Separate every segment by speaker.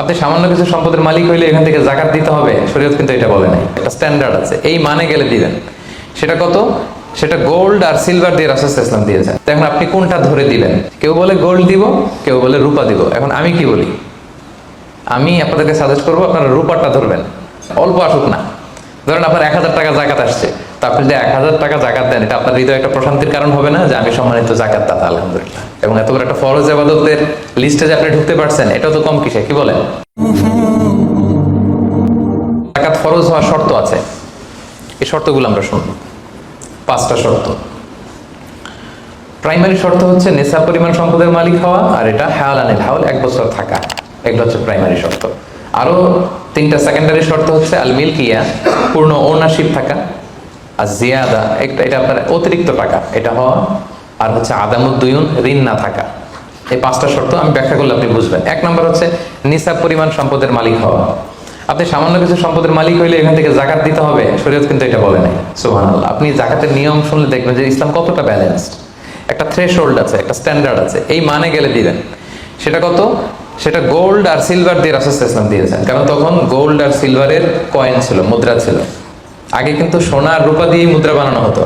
Speaker 1: আপনি সামান্য কিছু সম্পদের মালিক হইলে এখান থেকে জাকাত দিতে হবে, শরীয়ত কিন্তু এটা বলে নাই। একটা স্ট্যান্ডার্ড আছে। এই মানে গেলে দিবেন সেটা কত? সেটা গোল্ড আর সিলভার দিয়ে রাসুল ইসলাম দিয়েছেন। তো এখন আপনি কোনটা ধরে দিবেন কেউ বলে গোল্ড দিব, কেউ বলে রূপা দিব। এখন আমি কি বলি? আমি আপনাদেরকে সাজেস্ট করব, আপনারা রূপারটা ধরবেন। অল্প আসুক না। ধরেন আপনার এক হাজার টাকা জাকাত আসছে। আপনি যদি এক হাজার টাকা জাকাত দেন, এটা আপনার হৃদয় একটা প্রশান্তির কারণ হবে না যে আমি সম্মানিত জাকাত দাতা, আলহামদুলিল্লাহ। এবং এত বড় একটা ফরজ আবাদতের লিস্টে যে আপনি ঢুকতে পারছেন এটা তো কম কিসে? কি বলেন? জাকাত ফরজ হওয়ার শর্ত আছে। এই শর্তগুলো আমরা শুনব। পাঁচটা শর্ত। প্রাইমারি শর্ত হচ্ছে নেশা পরিমাণ সম্পদের মালিক হওয়া, আর এটা হায়াল আনিল হাওল এক বছর থাকা। এগুলো হচ্ছে প্রাইমারি শর্ত। আরও তিনটা সেকেন্ডারি শর্ত হচ্ছে আল মিল্কিয়া পূর্ণ ওনারশিপ থাকা। আর জিয়াদা, একটা এটা আপনার অতিরিক্ত টাকা। এটা হওয়া আর হচ্ছে আদামুদ্দুয়ুন ঋণ না থাকা। এই পাঁচটা শর্ত আমি ব্যাখ্যা করলে আপনি বুঝবেন। এক নম্বর হচ্ছে নিসাব পরিমাণ সম্পদের মালিক হওয়া। আপনি সামান্য কিছু সম্পদের মালিক হইলে এখান থেকে জাকাত দিতে হবে। শরীয়ত কিন্তু এটা বলে নাই। সুবহানাল্লাহ। আপনি জাকাতের নিয়ম শুনলে দেখবেন যে ইসলাম কতটা ব্যালেন্সড একটা থ্রেশ আছে, একটা স্ট্যান্ডার্ড আছে। এই মানে গেলে দিবেন। সেটা কত? সেটা গোল্ড আর সিলভার দিয়ে রাসুল ইসলাম দিয়েছেন। কারণ তখন গোল্ড আর সিলভারের কয়েন ছিল, মুদ্রা ছিল। আগে কিন্তু সোনা রূপা দিয়ে মুদ্রা বানানো হতো।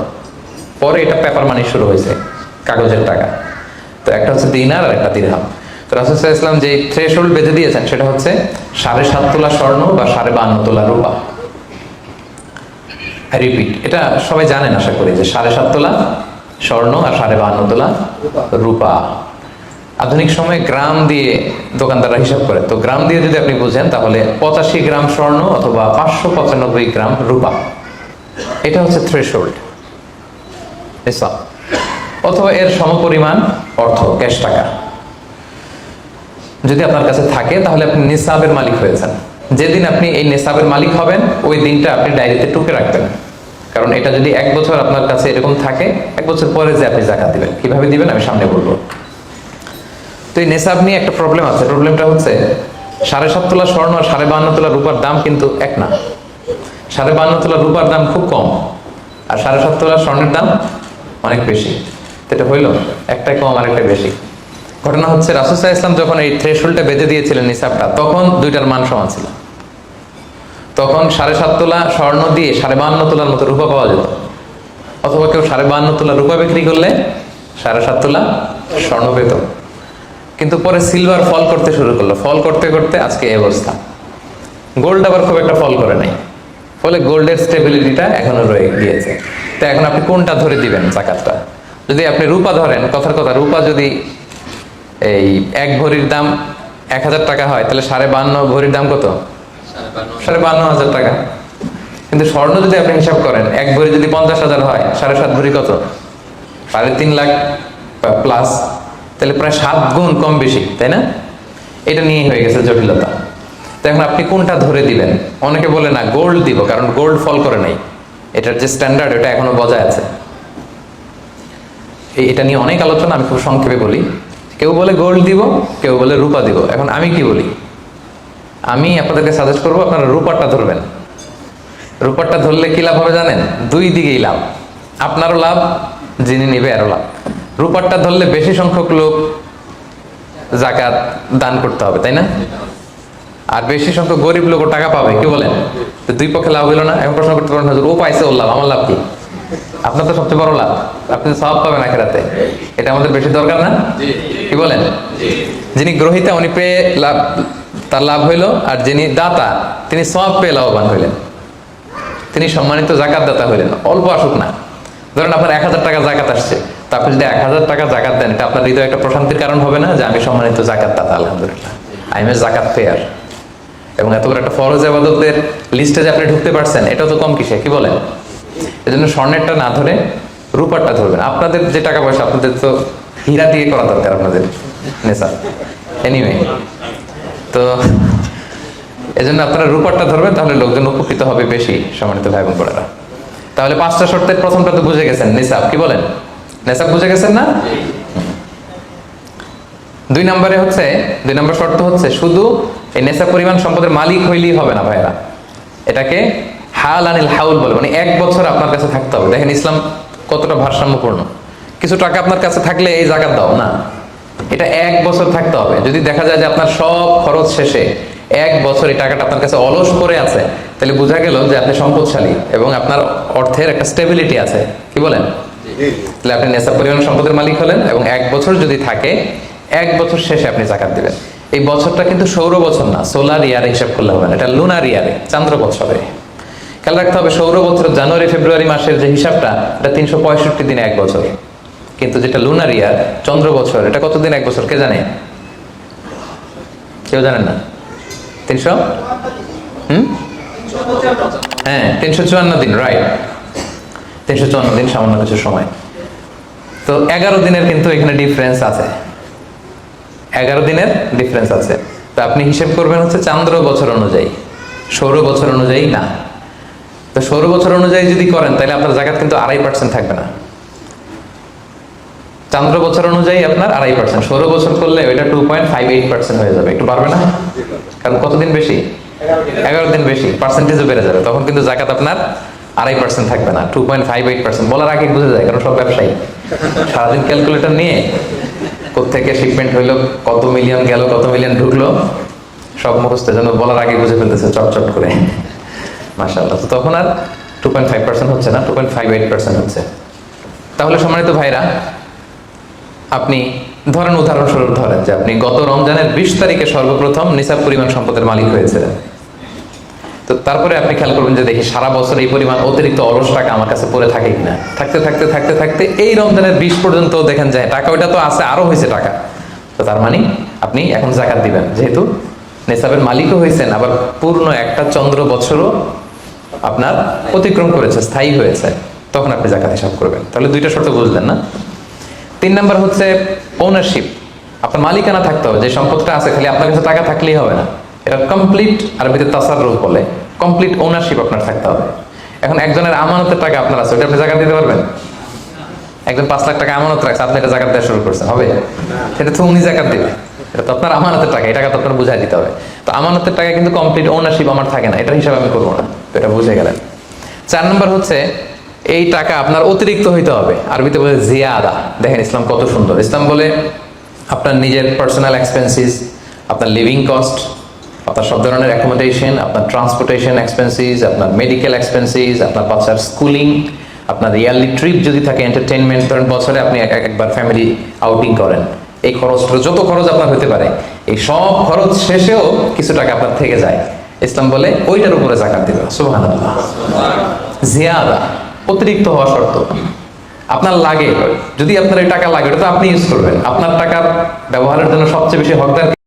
Speaker 1: পরে এটা পেপার মানি শুরু হয়েছে, কাগজের টাকা। তো একটা হচ্ছে দিনার আর একটা দিরহাম। তো রাসুল ইসলাম যে থ্রেশ হোল্ড বেঁধে দিয়েছেন, সেটা হচ্ছে সাড়ে সাত তোলা স্বর্ণ বা সাড়ে বান্ন তোলা রূপা। রিপিট এটা সবাই জানেন আশা করি যে সাড়ে সাত তোলা স্বর্ণ আর সাড়ে বান্ন তোলা রূপা। আধুনিক সময়ে গ্রাম দিয়ে দোকানদাররা হিসাব করে। তো গ্রাম দিয়ে যদি আপনি বুঝেন, তাহলে পঁচাশি গ্রাম স্বর্ণ অথবা পাঁচশো পঁচানব্বই গ্রাম রূপা। এটা হচ্ছে থ্রেশ হোল্ড অথবা এর সমপরিমাণ অর্থ ক্যাশ টাকা। যদি আপনার কাছে থাকে, তাহলে আপনি নিসাবের মালিক হয়েছেন যেদিন আপনি এই নিসাবের মালিক হবেন, ওই দিনটা আপনি ডায়েরিতে টুকে রাখবেন। কারণ এটা যদি এক বছর আপনার কাছে এরকম থাকে, এক বছর পরে যে আপনি জাকাত দিবেন। কীভাবে দিবেন আমি সামনে বলব। তো এই নেশাব নিয়ে একটা প্রবলেম আছে। প্রবলেমটা হচ্ছে সাড়ে সাত তোলা স্বর্ণ আর সাড়ে বান্ন তোলা রূপার দাম কিন্তু এক না। সাড়ে বান্ন তোলা রূপার দাম খুব কম আর সাড়ে সাত তোলা স্বর্ণের দাম অনেক বেশি। এটা হইল একটাই কম আর একটা বেশি। ঘটনা হচ্ছে রাসুসাহ ইসলাম যখন এই থ্রেশহোল্ডটা বেঁধে দিয়েছিলেন নিসাবটা তখন দুইটার মান সমান ছিল। তখন সাড়ে সাত তোলা স্বর্ণ দিয়ে সাড়ে বান্ন তোলার মতো রূপা পাওয়া যেত। অথবা কেউ সাড়ে বান্ন তোলা রূপা বিক্রি করলে সাড়ে সাত তোলা স্বর্ণ পেত। কিন্তু পরে সিলভার ফল করতে শুরু করল। ফল করতে করতে আজকে এই অবস্থা। গোল্ড আবার খুব একটা ফল করে নাই। ফলে গোল্ডের স্টেবিলিটিটা এখনও রয়ে গিয়েছে। তো এখন আপনি কোনটা ধরে দিবেন জাকাতটা? যদি আপনি রূপা ধরেন, কথার কথা, রূপা যদি এই এক ভরির দাম এক হাজার টাকা হয়, তাহলে সাড়ে বান্ন ভরির দাম কত? সাড়ে বান্ন হাজার টাকা। কিন্তু স্বর্ণ যদি আপনি হিসাব করেন, এক ভরি যদি পঞ্চাশ হাজার হয়, সাড়ে সাত ভরি কত? সাড়ে তিন লাখ প্লাস তাহলে প্রায় সাত গুণ কম বেশি, তাই না? এটা নিয়েই হয়ে গেছে জটিলতা। তো এখন আপনি কোনটা ধরে দিবেন? অনেকে বলে না গোল্ড দিব, কারণ গোল্ড ফল করে নাই। এটার যে স্ট্যান্ডার্ড এটা এখনও বজায় আছে। এটা নিয়ে অনেক আলোচনা, আমি খুব সংক্ষেপে বলি। কেউ বলে গোল্ড দিব, কেউ বলে রূপা দিব। এখন আমি কি বলি? আমি আপনাদেরকে সাজেস্ট করব, আপনারা রূপারটা ধরবেন। রূপারটা ধরলে কি লাভ হবে জানেন? দুই দিকেই লাভ। আপনারও লাভ, যিনি নিবে, আরও লাভ। রূপারটা ধরলে বেশি সংখ্যক লোক জাকাত দান করতে হবে তাই না? আর বেশি সংখ্যক গরিব লোক টাকা পাবে কি বলেন? দুই পক্ষে লাভ হইল না এখন প্রশ্ন করতে পারেন হুজুর, ও পাইছে ওর লাভ আমার লাভ কি? আপনার তো সবচেয়ে বড় লাভ আপনি তো সব পাবেন আখেরাতে। এটা আমাদের বেশি দরকার না? কি বলেন? যিনি গ্রহিতা উনি পেয়ে লাভ তার লাভ হইল আর যিনি দাতা তিনি সব পেয়ে লাভবান হইলেন। তিনি সম্মানিত জাকাত দাতা হইলেন অল্প আসুক না। ধরেন আপনার এক হাজার টাকা জাকাত আসছে তা আপনি যদি এক হাজার টাকা জাকাত দেন। এটা আপনার হৃদয় একটা প্রশান্তির কারণ হবে না যে আমি সম্মানিত জাকাত দাতা আলহামদুলিল্লাহ। আই এম এ জাকাত পেয়ার। এবং এত বড় একটা ফরজ আবাদতের লিস্টে যে আপনি ঢুকতে পারছেন এটা তো কম কিসে কি বলেন? এজন্য স্বর্ণেরটা না ধরে রূপারটা ধরবেন। আপনাদের যে টাকা পয়সা, আপনাদের তো হীরা দিয়ে করা দরকার আপনাদের। নেশা এনিওয়ে তো এজন্য আপনারা রূপারটা ধরবেন, তাহলে লোকজন উপকৃত হবে বেশি সম্মানিত ভাই বোন বোনেরা। তাহলে পাঁচটা শর্তের প্রথমটা তো বুঝে গেছেন। নিসাব কি বলেন? নেশাব বুঝে গেছেন না? দুই নম্বরে হচ্ছে, দুই নম্বর শর্ত হচ্ছে শুধু এই নেশা পরিমাণ সম্পদের মালিক হইলেই হবে না ভাইরা এটাকে হাল আনিল হাউল বলে মানে এক বছর আপনার কাছে থাকতে হবে। দেখেন ইসলাম কতটা ভারসাম্যপূর্ণ। কিছু টাকা আপনার কাছে থাকলে এই জাকাত দাও, না। এটা এক বছর থাকতে হবে। যদি দেখা যায় যে আপনার সব খরচ শেষে এক বছর এই টাকাটা আপনার কাছে অলস করে আছে, তাহলে বোঝা গেল যে আপনি সম্পদশালী এবং আপনার অর্থের একটা স্টেবিলিটি আছে। কি বলেন? তাহলে আপনি নেশা পরিমাণ সম্পদের মালিক হলেন এবং এক বছর যদি থাকে, এক বছর শেষে আপনি জাকাত দিবেন। এই বছরটা কিন্তু সৌর বছর না, সোলার ইয়ারে হিসাব করলে হবে না, এটা লুনার ইয়ারে, চান্দ্র বছরে। খেয়াল রাখতে হবে, সৌর বছর জানুয়ারি, ফেব্রুয়ারি মাসের যে হিসাবটা, এটা তিনশো পঁয়ষট্টি দিনে এক বছর। কিন্তু যেটা লুনার ইয়ার, চন্দ্র বছর, এটা কতদিন এক বছর, কে জানে? কেউ জানেন না? তিনশো? হুম? হ্যাঁ তিনশো চুয়ান্ন দিন রাইট তিনশো চুয়ান্ন দিন সামান্য কিছু সময়। তো এগারো দিনের কিন্তু এখানে ডিফারেন্স আছে। এগারো দিনের ডিফারেন্স আছে। তো আপনি হিসেব করবেন হচ্ছে চান্দ্র বছর অনুযায়ী। সৌর বছর অনুযায়ী না। তো সৌর বছর অনুযায়ী যদি করেন, তাহলে আপনার জায়গা কিন্তু আড়াই পার্সেন্ট থাকবে না। চান্দ্র বছর অনুযায়ী আপনার আড়াই পার্সেন্ট সৌর বছর করলে ওইটা two point five eight percent হয়ে যাবে। একটু পারবে না? কারণ কতদিন বেশি? এগারো দিন। বেশি। পার্সেন্টেজও বেড়ে যাবে। তখন কিন্তু জাকাত আপনার আড়াই পার্সেন্ট থাকবে না two point five eight percent বলার আগে বুঝে যায়, কারণ সব ব্যবসায়ী। সারাদিন ক্যালকুলেটর নিয়ে কোথেকে শিপমেন্ট হইল, কত মিলিয়ন গেল, কত মিলিয়ন ঢুকলো, সব মুখস্থ, যেন বলার আগে বুঝে ফেলতেছে চটচট করে। মাশাআল্লাহ, তো তখন আর টু পয়েন্ট ফাইভ পার্সেন্ট হচ্ছে না two point five eight percent হচ্ছে। তাহলে সম্মানিত ভাইরা, আপনি ধরেন উদাহরণস্বরূপ ধরেন যে আপনি গত রমজানের বিশ তারিখে সর্বপ্রথম নিসাব পরিমাণ সম্পদের মালিক হয়েছিলেন। তো তারপরে আপনি খেয়াল করবেন যে দেখি সারা বছর এই পরিমাণ অতিরিক্ত অলস টাকা আমার কাছে পড়ে থাকে কিনা। থাকতে থাকতে থাকতে থাকতে এই রমজানের বিশ পর্যন্ত দেখেন যায়, টাকা ওইটা তো আছে, আরও হয়েছে টাকা। তো তার মানে আপনি এখন জাকাত দিবেন, যেহেতু নেশাবের মালিকও হয়েছেন, আবার পূর্ণ একটা চন্দ্র বছরও আপনার অতিক্রম করেছে, স্থায়ী হয়েছে, তখন আপনি জাকাত হিসাব করবেন। তাহলে দুইটা শর্ত বুঝলেন না? তিন নাম্বার হচ্ছে ওনারশিপ আপনার মালিকানা থাকতে হবে, যে সম্পদটা আছে, খালি আপনার কাছে টাকা থাকলেই হবে না। এটা কমপ্লিট আর আরবিতে তাসাররুফ বলে। কমপ্লিট ওনারশিপ আপনার থাকতে হবে। এখন একজনের আমানতের টাকা আপনার আছে ওটা আপনি জায়গা দিতে পারবেন? একজন পাঁচ লাখ টাকা আমানত রাখছে, আপনি এটা জাকাত দেওয়া শুরু করছেন, হবে? সেটা তো উনি জাকাত দিবে। এটা তো আপনার আমানতের টাকা এই টাকা তো আপনার বুঝাই দিতে হবে। তো আমানতের টাকা কিন্তু কমপ্লিট ওনারশিপ আমার থাকে না, এটার হিসাব আমি করব না। তো এটা বুঝে গেলেন। চার নম্বর হচ্ছে, এই টাকা আপনার অতিরিক্ত হইতে হবে। আরবিতে বলে জিয়াদা। দেখেন ইসলাম কত সুন্দর। ইসলাম বলে আপনার নিজের পার্সোনাল এক্সপেন্সিস আপনার লিভিং কস্ট আপনার সব ধরনের অ্যাকোমোডেশন আপনার ট্রান্সপোর্টেশন এক্সপেন্সিস আপনার মেডিকেল এক্সপেন্সিস আপনার বাচ্চার স্কুলিং আপনার ইয়ারলি ট্রিপ যদি থাকে এন্টারটেনমেন্ট ধরেন বছরে আপনি এক- এক- একবার ফ্যামিলি আউটিং করেন। এই খরচটা, যত খরচ আপনার হতে পারে, এই সব খরচ শেষেও কিছু টাকা আপনার থেকে যায়। ইসলাম বলে, ওইটার উপরে জাকাত দিবে। সুবহানাল্লাহ। জিয়াদা, অতিরিক্ত হওয়া শর্ত। আপনার লাগে, যদি আপনার এই টাকা লাগে, ওটা তো আপনি ইউজ করবেন। আপনার টাকার ব্যবহারের জন্য সবচেয়ে বেশি হকদার?